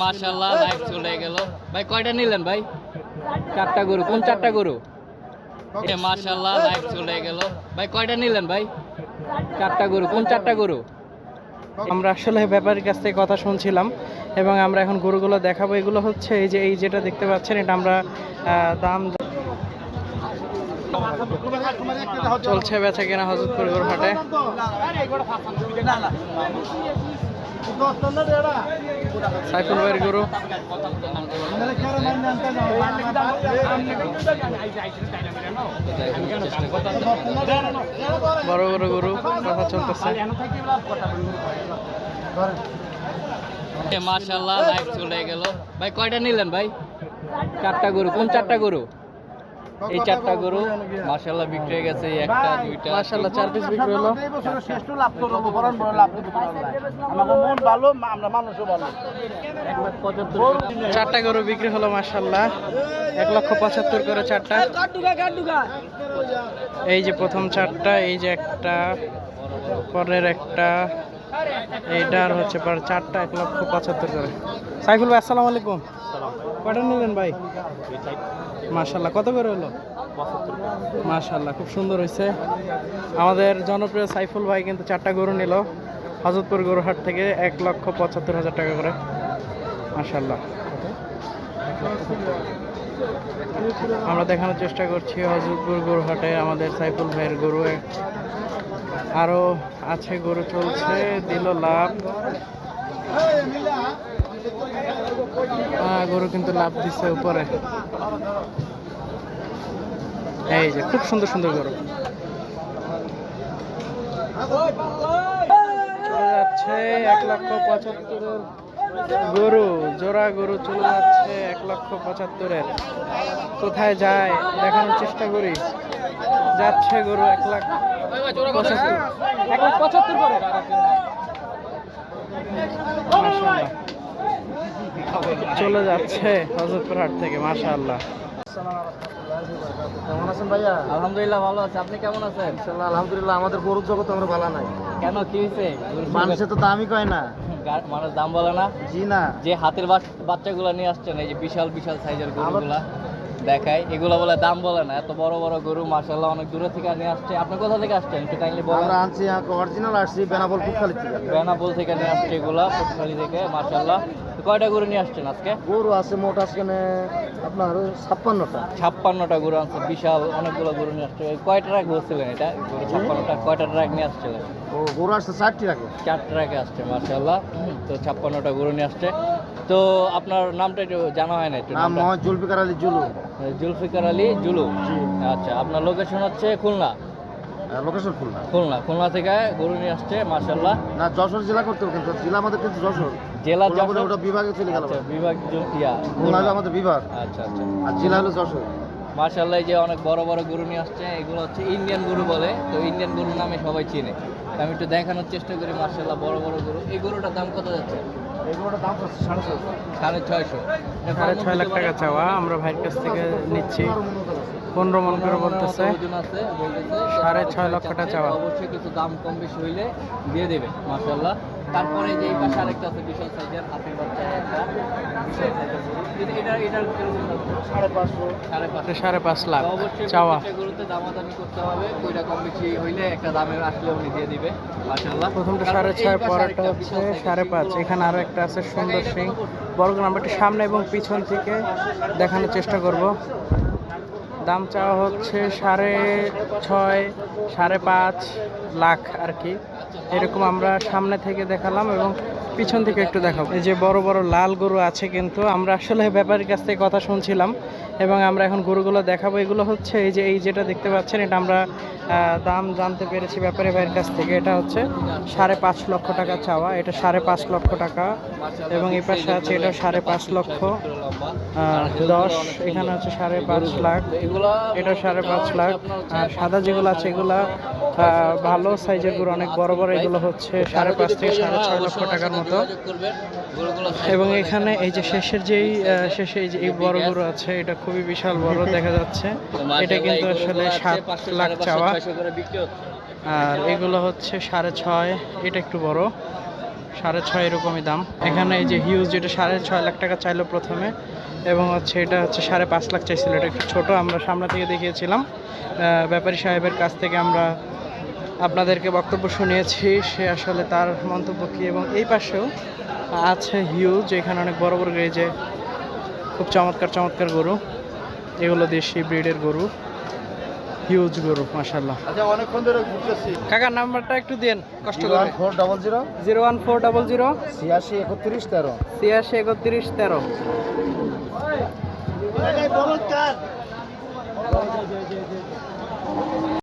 মাশাল্লাহ লাইভ চলে গেল ভাই কয়টা নিলেন ভাই চারটা গরু কোন চারটা গরু এ মাশাল্লাহ লাইভ চলে গেল ভাই কয়টা নিলেন ভাই চারটা গরু কোন চারটা গরু আমরা আসলে ব্যাপারীর কাছ থেকে কথা শুনছিলাম এবং আমরা এখন গরুগুলো দেখাবো এগুলো হচ্ছে এই যে এই যেটা দেখতে পাচ্ছেন এটা আমরা আহ, দাম চলছে বেচা কেনা হজরতপুর গরু হাটে সাইফুল ভাইয়ের গরু। বড় বড় গরু, কথা চলতেছে। মার্শাল্লাহ লাইভ চলে গেল। ভাই, কয়টা নিলেন ভাই? চারটা গরু, কোন চারটা গরু? এই চারটা গরু মাশাল্লাহ বিক্রি হয়ে গেছে এই একটা দুইটা মাশাল্লাহ চার পিস বিক্রি হলো। শ্রেষ্ঠ লাভ করব বরণ বড় লাভ করব আমাদের মন ভালো আমরা মানুষও ভালো। চারটা গরু বিক্রি হলো মাশাল্লাহ এক লক্ষ পঁচাত্তর করে চারটা। এই যে প্রথম চারটা এই যে একটা পরের একটা এইটা আর হচ্ছে পর চারটা এক লক্ষ পঁচাত্তর করে। সাইফুল ভাই আসসালামু আলাইকুম। কটা নিলেন ভাই? মাশাল্লাহ কত করে হলো? মাশাল্লাহ খুব সুন্দর হয়েছে। আমাদের জনপ্রিয় সাইফুল ভাই কিন্তু চারটা গরু নিল। হজরতপুর গরুহাট থেকে এক লক্ষ পঁচাত্তর হাজার টাকা করে। মাশাল্লাহ আমরা দেখানোর চেষ্টা করছি হজরতপুর গরুহাটে আমাদের সাইফুল ভাইয়ের গরু। আরও আছে গরু চলছে, দিল লাভ। গরু কিন্তু লাভ দিচ্ছে উপরে। এই যে খুব সুন্দর সুন্দর গরু। চলে যাচ্ছে এক লক্ষ পঁচাত্তরের গরু জোড়া গরু চলে যাচ্ছে এক লক্ষ পঁচাত্তরের। কোথায় যায় দেখানোর চেষ্টা করি। যাচ্ছে গরু এক লাখ পঁচাত্তর। এক লাখ পঁচাত্তর করে। চলে যাচ্ছে হজরতপুর হাট থেকে মাশাআল্লাহ। কেমন আছেন ভাইয়া? আলহামদুলিল্লাহ ভালো আছে। আপনি কেমন আছেন? আলহামদুলিল্লাহ আমাদের গরুর জগৎ আমরা ভালো নাই। কেন কি হয়েছে মানুষে তো দামই কয় না। মানুষ দাম বলে না? জি না। যে হাতের বাচ্চা বাচ্চাগুলো নিয়ে আসছেন এই যে বিশাল বিশাল সাইজের গরুগুলা। দেখায় এগুলো বলে দাম বলে না। এত বড় বড় গরু মাশাল্লাহ অনেক দূরে থেকে নিয়ে আসছে। আপনি কোথা থেকে আসছেন? একটু কাইন্ডলি বলেন। আমরা আনছি অরিজিনাল আসছি বেনাবল পুটখালি থেকে। বেনাপুল থেকে নিয়ে আসছে এগুলা পুটখালি থেকে মাশাল্লাহ কয়টা গরু নিয়ে আসছেন আজকে? গরু আছে মোট আজকে আপনার ছাপ্পান্নটা। ছাপ্পান্নটা গরু আনছে বিশাল অনেকগুলো গরু নিয়ে আসছে। এই কয় ট্রাক বলছিলেন এটা? গরু? ছাপ্পান্নটা কয়টা ট্রাক নিয়ে আসছিলেন ও গরু আসছে চারটি রাখে চার ট্রাকে আসছে মাশাল্লাহ তো ছাপ্পান্নটা গরু নিয়ে আসছে। তো আপনার নামটা একটু জানা হয় না একটু নাম মোহাম্মদ জুলফিকার আলী জুলু। জুলফিকার আলী জুলু? আচ্ছা আপনার লোকেশন হচ্ছে খুলনা? লোকেশন খুলনা। খুলনা। খুলনা থেকে গরু নিয়ে আসছে মাশাল্লাহ না যশোর জেলা করতে কিন্তু জেলা আমাদের কিন্তু যশোর। জেলা যশোর? ওটা বিভাগে চলে গেল। আচ্ছা বিভাগ জুলফিয়া ইয়া খুলনা হলো খুলনা। আমাদের বিভাগ। আচ্ছা আচ্ছা। আর জেলা হলো যশোর। মাশাল্লাহ এই যে অনেক বড় বড় গরু নিয়ে আসছে এগুলো হচ্ছে ইন্ডিয়ান গরু বলে তো ইন্ডিয়ান গরু নামে সবাই চিনে। আমি একটু দেখানোর চেষ্টা করি মার্শাল্লাহ বড় বড় গরু। এই গরুটার দাম কত যাচ্ছে? এই গরুটার দাম সাড়ে ছয়শো। সাড়ে ছয় লাখ টাকা চাওয়া আমরা ভাইয়ের কাছ থেকে নিচ্ছি। পনেরো মন করে বলতেছে। সাড়ে ছয় লক্ষ টাকা চাওয়া। অবশ্যই কিছু দাম কম বেশি হইলে দিয়ে দেবে মাশাল্লাহ তারপরে যে এই পাশে আরেকটা আছে বিশাল সাইজের হাতের বাচ্চা একটা বিশাল সাইজের গরু। এটা- এটা এটার সাড়ে পাঁচশো। সাড়ে পাঁচশো। সাড়ে পাঁচ লাখ। অবশ্যই চাওয়া। গরুতে দামাদামি করতে হবে। ওইটা কম বেশি হইলে একটা দামের আসলে উনি দিয়ে দিবে মাশাল্লাহ প্রথমটা সাড়ে ছয় পরেরটা হচ্ছে সাড়ে পাঁচ। এখানে আরও একটা আছে সুন্দর সিং। বড় নাম্বারটি সামনে এবং পিছন থেকে দেখানোর চেষ্টা করব। দাম চাওয়া হচ্ছে সাড়ে ছয় সাড়ে পাঁচ লাখ আর কি। এরকম আমরা সামনে থেকে দেখালাম এবং পিছন থেকে একটু দেখাবো। এই যে বড় বড় লাল গরু আছে কিন্তু, আমরা আসলে ব্যাপারীর কাছ থেকে কথা শুনছিলাম। এবং আমরা এখন গরুগুলো দেখাবো। এগুলো হচ্ছে এই যে, এই যেটা দেখতে পাচ্ছেন, এটা আমরা দাম জানতে পেরেছি ব্যাপারে ভাইয়ের কাছ থেকে। এটা হচ্ছে সাড়ে পাঁচ লক্ষ টাকা চাওয়া। এটা সাড়ে পাঁচ লক্ষ টাকা এবং এই পাশে আছে, এটা সাড়ে পাঁচ লক্ষ দশ, এখানে হচ্ছে সাড়ে পাঁচ লাখ, এটা সাড়ে পাঁচ লাখ। আর সাদা যেগুলো আছে, এগুলা ভালো সাইজের গরু, অনেক বড় বড়, এগুলো হচ্ছে সাড়ে পাঁচ থেকে সাড়ে ছয় লক্ষ টাকার মতো। এবং এখানে এই যে শেষের যেই শেষে এই যে এই বড় গরু আছে, এটা খুবই বিশাল বড় দেখা যাচ্ছে। এটা কিন্তু আসলে সাত লাখ চাওয়া। আর এগুলো হচ্ছে সাড়ে ছয় এটা একটু বড়। সাড়ে ছয় এরকমই দাম। এখানে এই যে হিউজ যেটা সাড়ে ছয় লাখ টাকা চাইলো প্রথমে এবং হচ্ছে এটা হচ্ছে সাড়ে পাঁচ লাখ চাইছিল। এটা একটু ছোটো আমরা সামনে থেকে দেখিয়েছিলাম। ব্যাপারী সাহেবের কাছ থেকে আমরা আপনাদেরকে বক্তব্য শুনিয়েছি। সে আসলে তার মন্তব্য কী? এবং এই পাশেও আছে হিউজ এখানে অনেক বড় বড় যে খুব চমৎকার চমৎকার গরু। এগুলো দেশি ব্রিডের গরু। হিউজ গরু মাসাল্লাহ আচ্ছা অনেকক্ষণ ধরে ঘুরতেছি। কাকার নাম্বারটা একটু দেন কষ্ট করে। Four double zero. Zero one four double zero. ছিয়াশি